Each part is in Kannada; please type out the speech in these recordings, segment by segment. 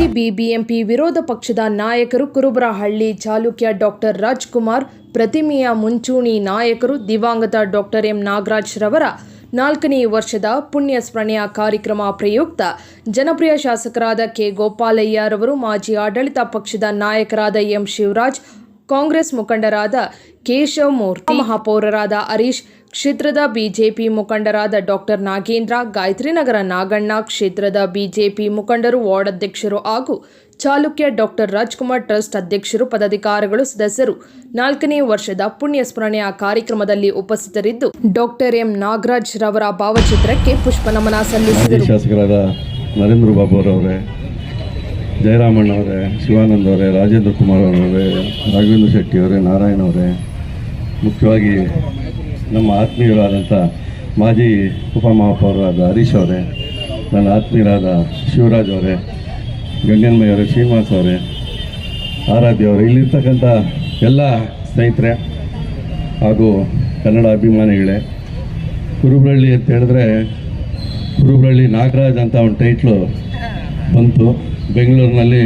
ಮಾಜಿ ಬಿಬಿಎಂಪಿ ವಿರೋಧ ಪಕ್ಷದ ನಾಯಕರು ಕುರುಬರಹಳ್ಳಿ ಚಾಲುಕ್ಯ ಡಾಕ್ಟರ್ ರಾಜ್ಕುಮಾರ್, ಪ್ರತಿಮೆಯ ಮುಂಚೂಣಿ ನಾಯಕರು ದಿವಂಗತ ಡಾಕ್ಟರ್ ಎಂ ನಾಗರಾಜ್ ರವರ ನಾಲ್ಕನೇ ವರ್ಷದ ಪುಣ್ಯ ಸ್ಮರಣೆಯ ಕಾರ್ಯಕ್ರಮ ಪ್ರಯುಕ್ತ ಜನಪ್ರಿಯ ಶಾಸಕರಾದ ಕೆ ಗೋಪಾಲಯ್ಯರವರು ಮಾಜಿ ಆಡಳಿತ ಪಕ್ಷದ ನಾಯಕರಾದ ಎಂ ಶಿವರಾಜ್ ಕಾಂಗ್ರೆಸ್ ಮುಖಂಡರಾದ ಕೇಶವ್ ಮೂರ್ತಿ, ಮಹಾಪೌರರಾದ ಹರೀಶ್, ಕ್ಷೇತ್ರದ ಬಿಜೆಪಿ ಮುಖಂಡರಾದ ಡಾಕ್ಟರ್ ನಾಗೇಂದ್ರ ಗಾಯತ್ರಿನಗರ ನಾಗಣ್ಣ, ಕ್ಷೇತ್ರದ ಬಿಜೆಪಿ ಮುಖಂಡರು, ವಾರ್ಡ್ ಅಧ್ಯಕ್ಷರು ಹಾಗೂ ಚಾಲುಕ್ಯ ಡಾಕ್ಟರ್ ರಾಜ್ಕುಮಾರ್ ಟ್ರಸ್ಟ್ ಅಧ್ಯಕ್ಷರು ಪದಾಧಿಕಾರಿಗಳು ಸದಸ್ಯರು. ನಾಲ್ಕನೇ ವರ್ಷದ ಪುಣ್ಯ ಸ್ಮರಣೆಯ ಕಾರ್ಯಕ್ರಮದಲ್ಲಿ ಉಪಸ್ಥಿತರಿದ್ದು ಡಾಕ್ಟರ್ ಎಂ ನಾಗರಾಜ್ ರವರ ಭಾವಚಿತ್ರಕ್ಕೆ ಪುಷ್ಪ ನಮನ ಸಲ್ಲಿಸಿದರು ಶಾಸಕರಾದ ನರೇಂದ್ರ ಬಾಬು ಜಯರಾಮಣ್ಣ ಅವರೇ ಶಿವಾನಂದ್ ಅವರೇ, ರಾಜೇಂದ್ರ ಕುಮಾರ್ ಅವರವರೇ ರಾಘವೇಂದ್ರ ಶೆಟ್ಟಿ ಅವರೇ, ನಾರಾಯಣ ಅವರೇ, ಮುಖ್ಯವಾಗಿ ನಮ್ಮ ಆತ್ಮೀಯರಾದಂಥ ಮಾಜಿ ಉಪಮಹಾಪೌರರಾದ ಹರೀಶ್ ಅವರೇ, ನನ್ನ ಆತ್ಮೀಯರಾದ ಶಿವರಾಜ್ ಅವರೇ ಗಂಗನ್ಮಯ್ಯವರೇ ಶ್ರೀನಿವಾಸ್ ಅವರೇ, ಆರಾಧ್ಯ ಅವರೇ, ಇಲ್ಲಿರ್ತಕ್ಕಂಥ ಎಲ್ಲ ಸ್ನೇಹಿತರೆ ಹಾಗೂ ಕನ್ನಡ ಅಭಿಮಾನಿಗಳೇ, ಕುರುಬರಳ್ಳಿ ಅಂತ ಹೇಳಿದ್ರೆ ಕುರುಬರಳ್ಳಿ ನಾಗರಾಜ್ ಅಂತ ಒಂದು ಟೈಟ್ಲು ಬಂತು. ಬೆಂಗಳೂರಿನಲ್ಲಿ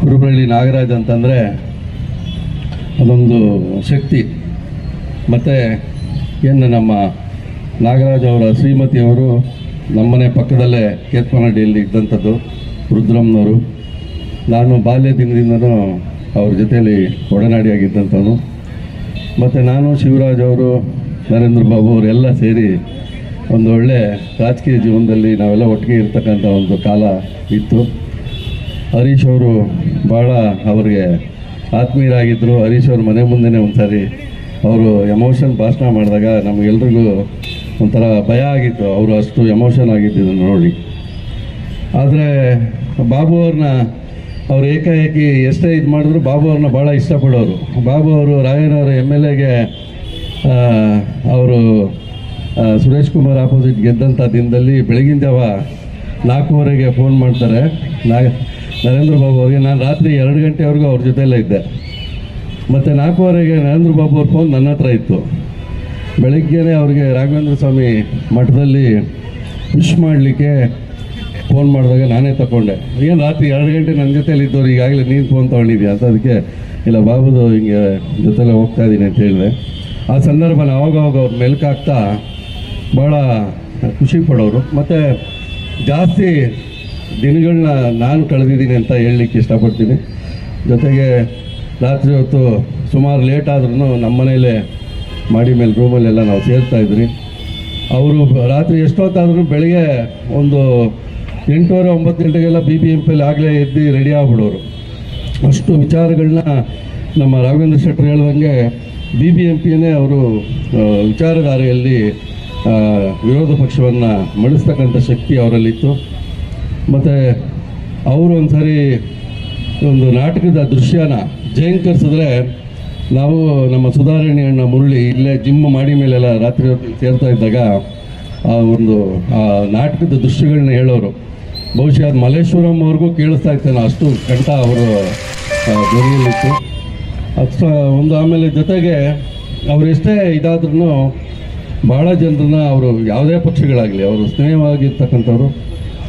ಕುರುಬಳ್ಳಿ ನಾಗರಾಜ್ ಅಂತಂದರೆ ಅದೊಂದು ಶಕ್ತಿ. ಮತ್ತು ಏನು ನಮ್ಮ ನಾಗರಾಜ್ ಅವರ ಶ್ರೀಮತಿಯವರು ನಮ್ಮನೆ ಪಕ್ಕದಲ್ಲೇ ಕೇತ್ಮನಹಳ್ಳಿಯಲ್ಲಿ ಇದ್ದಂಥದ್ದು ರುದ್ರಮ್ಮನವರು ನಾನು ಬಾಲ್ಯ ದಿನದಿಂದನೂ ಅವ್ರ ಜೊತೆಯಲ್ಲಿ ಒಡನಾಡಿಯಾಗಿದ್ದಂಥವನು. ಮತ್ತು ನಾನು ಶಿವರಾಜ್ ಅವರು, ನರೇಂದ್ರ ಬಾಬು ಅವರೆಲ್ಲ ಸೇರಿ ಒಂದು ಒಳ್ಳೆ ರಾಜಕೀಯ ಜೀವನದಲ್ಲಿ ನಾವೆಲ್ಲ ಒಟ್ಟಿಗೆ ಇರ್ತಕ್ಕಂಥ ಒಂದು ಕಾಲ ಇತ್ತು. ಹರೀಶ್ ಅವರು ಭಾಳ ಅವರಿಗೆ ಆತ್ಮೀಯರಾಗಿದ್ದರು ಹರೀಶ್ ಅವ್ರ ಮನೆ ಮುಂದೆನೇ ಒಂಥರಿ ಅವರು ಎಮೋಷನ್ ಭಾಷಣ ಮಾಡಿದಾಗ ನಮಗೆಲ್ರಿಗೂ ಒಂಥರ ಭಯ ಆಗಿತ್ತು. ಅವರು ಅಷ್ಟು ಎಮೋಷನ್ ಆಗಿದ್ದು ನೋಡಿ. ಆದರೆ ಬಾಬು ಅವ್ರನ್ನ ಅವ್ರು ಏಕಾಏಕಿ ಎಷ್ಟೇ ಇದು ಮಾಡಿದ್ರು ಬಾಬು ಅವ್ರನ್ನ ಭಾಳ ಇಷ್ಟಪಡೋರು. ಬಾಬು ಅವರು ರಾಯನವರ ಎಂ ಎಲ್ ಎಗೆ ಅವರು ಸುರೇಶ್ ಕುಮಾರ್ ಆಪೋಸಿಟ್ ಗೆದ್ದಂಥ ದಿನದಲ್ಲಿ ಬೆಳಗಿನ ಜಾವ ನಾಲ್ಕೂವರೆಗೆ ಫೋನ್ ಮಾಡ್ತಾರೆ. ನಾ ನರೇಂದ್ರ ಬಾಬು ಅವರಿಗೆ ನಾನು ರಾತ್ರಿ ಎರಡು ಗಂಟೆವರೆಗೂ ಅವ್ರ ಜೊತೆಯಲ್ಲೇ ಇದ್ದೆ. ಮತ್ತು ನಾಲ್ಕೂವರೆಗೆ ನರೇಂದ್ರ ಬಾಬು ಅವ್ರ ಫೋನ್ ನನ್ನ ಹತ್ರ ಇತ್ತು. ಬೆಳಗ್ಗೆನೇ ಅವ್ರಿಗೆ ರಾಘವೇಂದ್ರ ಸ್ವಾಮಿ ಮಠದಲ್ಲಿ ವಿಶ್ ಮಾಡಲಿಕ್ಕೆ ಫೋನ್ ಮಾಡಿದಾಗ ನಾನೇ ತಗೊಂಡೆ ಏನು ರಾತ್ರಿ ಎರಡು ಗಂಟೆ ನನ್ನ ಜೊತೆಲಿ ಇದ್ದವ್ರು ಈಗಾಗಲೇ ನೀನು ಫೋನ್ ತೊಗೊಂಡಿದ್ಯಾ ಅಂತ ಅದಕ್ಕೆ, ಇಲ್ಲ ಬಾಬುದು ಹಿಂಗೆ ಜೊತೆಲೆ ಹೋಗ್ತಾ ಇದ್ದೀನಿ ಅಂತ ಹೇಳಿದೆ. ಆ ಸಂದರ್ಭನ ಅವಾಗವಾಗ ಅವ್ರು ಮೆಲ್ಕಾಗ್ತಾ ಭಾಳ ಖುಷಿ ಪಡೋರು. ಮತ್ತು ಜಾಸ್ತಿ ದಿನಗಳನ್ನ ನಾನು ಕಳೆದಿದ್ದೀನಿ ಅಂತ ಹೇಳಲಿಕ್ಕೆ ಇಷ್ಟಪಡ್ತೀನಿ. ಜೊತೆಗೆ ರಾತ್ರಿ ಹೊತ್ತು ಸುಮಾರು ಲೇಟ್ ಆದ್ರೂ ನಮ್ಮ ಮನೇಲೆ ಮಾಡಿ ಮೇಲೆ ರೂಮಲ್ಲೆಲ್ಲ ನಾವು ಸೇರ್ತಾ ಇದ್ರಿ. ಅವರು ರಾತ್ರಿ ಎಷ್ಟೊತ್ತಾದ್ರೂ ಬೆಳಿಗ್ಗೆ ಒಂದು ಎಂಟೂವರೆ ಒಂಬತ್ತು ಗಂಟೆಗೆಲ್ಲ ಬಿ ಬಿ ಎಂ ಪಿಯಲ್ಲಿ ಆಗಲೇ ಎದ್ದು ರೆಡಿ ಆಗ್ಬಿಡೋರು. ಅಷ್ಟು ವಿಚಾರಗಳನ್ನ ನಮ್ಮ ರಾಘವೇಂದ್ರ ಶೆಟ್ಟರ್ ಹೇಳ್ದಂಗೆ ಬಿ ಬಿ ಎಂ ಪಿಯೇ ಅವರು ವಿಚಾರಧಾರೆಯಲ್ಲಿ ವಿರೋಧ ಪಕ್ಷವನ್ನು ಮಡಿಸ್ತಕ್ಕಂಥ ಶಕ್ತಿ ಅವರಲ್ಲಿತ್ತು. ಮತ್ತು ಅವರು ಒಂದು ಸಾರಿ ಒಂದು ನಾಟಕದ ದೃಶ್ಯನ ಜಯಂಕರಿಸಿದ್ರೆ ನಾವು ನಮ್ಮ ಸುಧಾರಣೆ ಅಣ್ಣ ಮುರಳಿ ಇಲ್ಲೇ ಜಿಮ್ ಮಾಡಿ ಮೇಲೆಲ್ಲ ರಾತ್ರಿ ಹೊತ್ತು ಸೇರ್ತಾ ಇದ್ದಾಗ ಆ ಒಂದು, ಆ ನಾಟಕದ ದೃಶ್ಯಗಳನ್ನ ಹೇಳೋರು. ಬಹುಶಃ ಅದು ಮಲ್ಲೇಶ್ವರಂ ಅವ್ರಿಗೂ ಕೇಳಿಸ್ತಾ ಇರ್ತೇನೆ ಅಷ್ಟು ಕಂಠ ಅವರು ಧ್ವನಿಯಲ್ಲಿತ್ತು. ಅಷ್ಟು ಒಂದು ಆಮೇಲೆ ಜೊತೆಗೆ ಅವರೆಷ್ಟೇ ಇದಾದ್ರೂ ಭಾಳ ಜನರನ್ನ ಅವರು ಯಾವುದೇ ಪಕ್ಷಗಳಾಗಲಿ, ಅವರು ಸ್ನೇಹವಾಗಿರ್ತಕ್ಕಂಥವ್ರು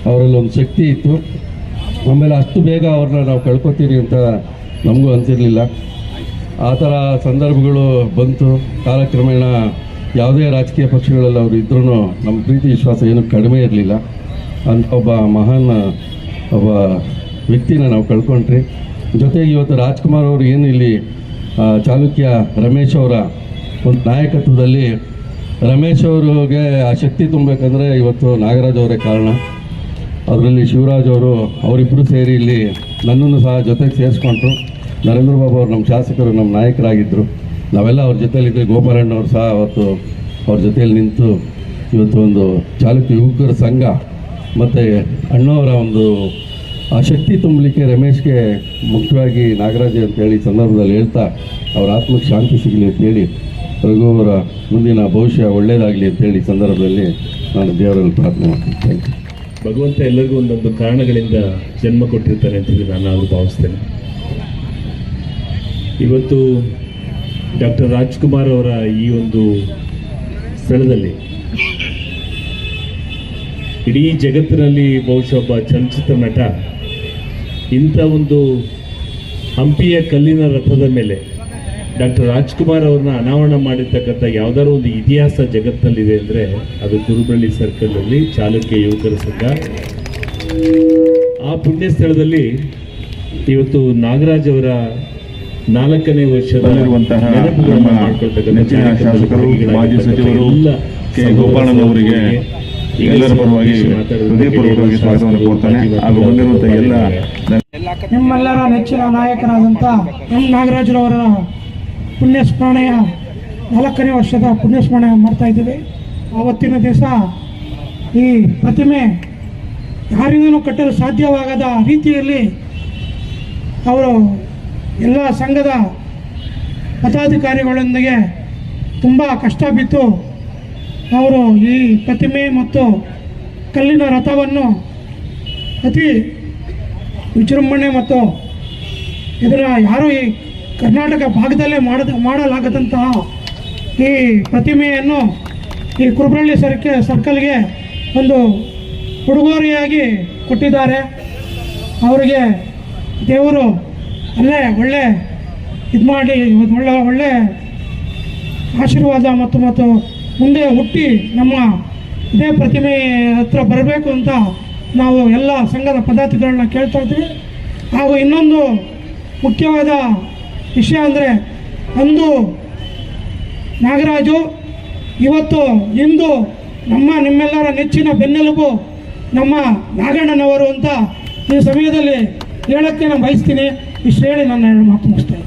ಅವರಲ್ಲಿ ಒಂದು ಶಕ್ತಿ ಇತ್ತು. ಆಮೇಲೆ ಅಷ್ಟು ಬೇಗ ಅವ್ರನ್ನ ನಾವು ಕಳ್ಕೊತೀರಿ ಅಂತ ನಮಗೂ ಅನಿಸಿರಲಿಲ್ಲ. ಆ ಥರ ಸಂದರ್ಭಗಳು ಬಂತು. ಕಾಲಕ್ರಮೇಣ ಯಾವುದೇ ರಾಜಕೀಯ ಪಕ್ಷಗಳಲ್ಲಿ ಅವರು ಇದ್ರೂ ನಮ್ಮ ಪ್ರೀತಿ ವಿಶ್ವಾಸ ಏನೂ ಕಡಿಮೆ ಇರಲಿಲ್ಲ. ಅಂತ ಒಬ್ಬ ಮಹಾನ್, ಒಬ್ಬ ವ್ಯಕ್ತಿನ ನಾವು ಕಳ್ಕೊಂಡ್ರಿ. ಜೊತೆಗೆ ಇವತ್ತು ರಾಜ್ಕುಮಾರ್ ಅವರು ಏನು ಇಲ್ಲಿ ಚಾಲುಕ್ಯ ರಮೇಶ್ ಅವರ ಒಂದು ನಾಯಕತ್ವದಲ್ಲಿ ರಮೇಶ್ ಅವ್ರಿಗೆ ಆ ಶಕ್ತಿ ತುಂಬಬೇಕಂದ್ರೆ ಇವತ್ತು ನಾಗರಾಜ್ ಅವರೇ ಕಾರಣ. ಅದರಲ್ಲಿ ಶಿವರಾಜ್ ಅವರು ಅವರಿಬ್ಬರು ಸೇರಿ ಇಲ್ಲಿ ನನ್ನನ್ನು ಸಹ ಜೊತೆಗೆ ಸೇರಿಸ್ಕೊಂಡ್ರು. ನರೇಂದ್ರ ಬಾಬು ಅವರು ನಮ್ಮ ಶಾಸಕರು, ನಮ್ಮ ನಾಯಕರಾಗಿದ್ದರು ನಾವೆಲ್ಲ ಅವ್ರ ಜೊತೆಯಲ್ಲಿದ್ದರೆ ಗೋಪಾಲಣ್ಣ ಅವರು ಸಹ ಅವತ್ತು ಅವ್ರ ಜೊತೆಯಲ್ಲಿ ನಿಂತು ಇವತ್ತು ಒಂದು ಚಾಲುಕ್ಯ ಯುವಕರ ಸಂಘ, ಮತ್ತು ಅಣ್ಣವರ ಒಂದು, ಆ ಶಕ್ತಿ ತುಂಬಲಿಕ್ಕೆ ರಮೇಶ್ಗೆ ಮುಖ್ಯವಾಗಿ ನಾಗರಾಜ್ ಅಂತೇಳಿ ಸಂದರ್ಭದಲ್ಲಿ ಹೇಳ್ತಾ, ಅವರ ಆತ್ಮಕ್ಕೆ ಶಾಂತಿ ಸಿಗಲಿ ಅಂತೇಳಿ ರಘು ಅವರ ಮುಂದಿನ ಭವಿಷ್ಯ ಒಳ್ಳೆಯದಾಗಲಿ ಅಂತೇಳಿ ಸಂದರ್ಭದಲ್ಲಿ ನಾನು ದೇವರಲ್ಲಿ ಪ್ರಾರ್ಥನೆ ಮಾಡ್ತೀನಿ. ಥ್ಯಾಂಕ್ ಯು ಭಗವಂತ ಎಲ್ಲರಿಗೂ ಒಂದೊಂದು ಕಾರಣಗಳಿಂದ ಜನ್ಮ ಕೊಟ್ಟಿರ್ತಾರೆ ಅಂತ ಹೇಳಿ ನಾನು ಅವರು ಭಾವಿಸ್ತೇನೆ. ಇವತ್ತು ಡಾಕ್ಟರ್ ರಾಜ್ಕುಮಾರ್ ಅವರ ಈ ಒಂದು ಸ್ಥಳದಲ್ಲಿ ಇಡೀ ಜಗತ್ತಿನಲ್ಲಿ ಬಹುಶಃ ಒಬ್ಬ ಚಲನಚಿತ್ರ ನಟ ಇಂಥ ಒಂದು ಹಂಪಿಯ ಕಲ್ಲಿನ ರಥದ ಮೇಲೆ ಡಾಕ್ಟರ್ ರಾಜ್ಕುಮಾರ್ ಅವ್ರನ್ನ ಅನಾವರಣ ಮಾಡಿರ್ತಕ್ಕಂಥ ಯಾವ್ದಾದ್ರು ಒಂದು ಇತಿಹಾಸ ಜಗತ್ತಲ್ಲಿದೆ ಅಂದರೆ ಅದು ಕುರುಬಳ್ಳಿ ಸರ್ಕಲಲ್ಲಿ ಚಾಲುಕ್ಯ ಯುವಕರ ಸಂಘ ಆ ಪುಣ್ಯ ಸ್ಥಳದಲ್ಲಿ ಇವತ್ತು ನಾಗರಾಜ್ ಅವರ ನಾಲ್ಕನೇ ವರ್ಷದ ಬಂದಿರುವಂತಹ ನಮ್ಮ ಮಾಡ್ಕೊಳ್ತಕ್ಕಂಥ ನೆಚ್ಚಿನ ಶಾಸಕರು, ಮಾಜಿ ಸಚಿವರು, ಕೆ. ಗೋಪಾಲನವರಿಗೆ ಎಲ್ಲರ ಪರವಾಗಿ ಹೃದಯಪೂರ್ವಕವಾಗಿ ಸ್ವಾಗತವನ್ನು ಕೋರ್ತಾನೆ ಹಾಗೂ ಬಂದಿರುವಂತಹ ಎಲ್ಲ ನಿಮ್ಮೆಲ್ಲರ ನೆಚ್ಚಿನ ನಾಯಕರಾದಂಥ ಎಂ ನಾಗರಾಜರವರ ಪುಣ್ಯಸ್ಮರಣೆಯ ನಾಲ್ಕನೇ ವರ್ಷದ ಪುಣ್ಯಸ್ಮರಣೆ ಮಾಡ್ತಾ ಇದ್ದೀವಿ. ಆವತ್ತಿನ ದಿವಸ ಈ ಪ್ರತಿಮೆ ಯಾರಿಂದಲೂ ಕಟ್ಟಲು ಸಾಧ್ಯವಾಗದ ರೀತಿಯಲ್ಲಿ ಅವರು ಎಲ್ಲ ಸಂಘದ ಪದಾಧಿಕಾರಿಗಳೊಂದಿಗೆ ತುಂಬ ಕಷ್ಟ ಬಿತ್ತು. ಅವರು ಈ ಪ್ರತಿಮೆ ಮತ್ತು ಕಲ್ಲಿನ ರಥವನ್ನು ಅತಿ ವಿಜೃಂಭಣೆ ಮತ್ತು ಇದರ ಯಾರು ಈ ಕರ್ನಾಟಕ ಭಾಗದಲ್ಲೇ ಮಾಡದ ಮಾಡಲಾಗದಂತಹ ಈ ಪ್ರತಿಮೆಯನ್ನು ಈ ಕುರುಬರಳ್ಳಿ ಸರ್ಕೆ, ಸರ್ಕಲ್ಗೆ ಒಂದು ಉಡುಗೊರೆಯಾಗಿ ಕೊಟ್ಟಿದ್ದಾರೆ. ಅವರಿಗೆ ದೇವರು ಅಲ್ಲೇ ಒಳ್ಳೆ ಇದು ಮಾಡಿ ಒಳ್ಳೆ ಒಳ್ಳೆ ಆಶೀರ್ವಾದ ಮತ್ತು ಮತ್ತು ಮುಂದೆ ಹುಟ್ಟಿ ನಮ್ಮ ಇದೇ ಪ್ರತಿಮೆ ಹತ್ರ ಬರಬೇಕು ಅಂತ ನಾವು ಎಲ್ಲ ಸಂಘದ ಪದಾರ್ಥಗಳನ್ನ ಕೇಳ್ತಾ ಇದ್ದೀವಿ. ಹಾಗೂ ಇನ್ನೊಂದು ಮುಖ್ಯವಾದ ವಿಷಯ ಅಂದರೆ ಅಂದು ನಾಗರಾಜು, ಇವತ್ತು ಇಂದು ನಮ್ಮ ನಿಮ್ಮೆಲ್ಲರ ನೆಚ್ಚಿನ ಬೆನ್ನೆಲುಬು ನಮ್ಮ ನಾಗಣ್ಣನವರು ಅಂತ ಈ ಸಮಯದಲ್ಲಿ ಹೇಳೋಕ್ಕೆ ನಾನು ಬಯಸ್ತೀನಿ. ಇಷ್ಟು ಹೇಳಿ ನನ್ನ ಮಾತು ಮುಗಿಸ್ತೇನೆ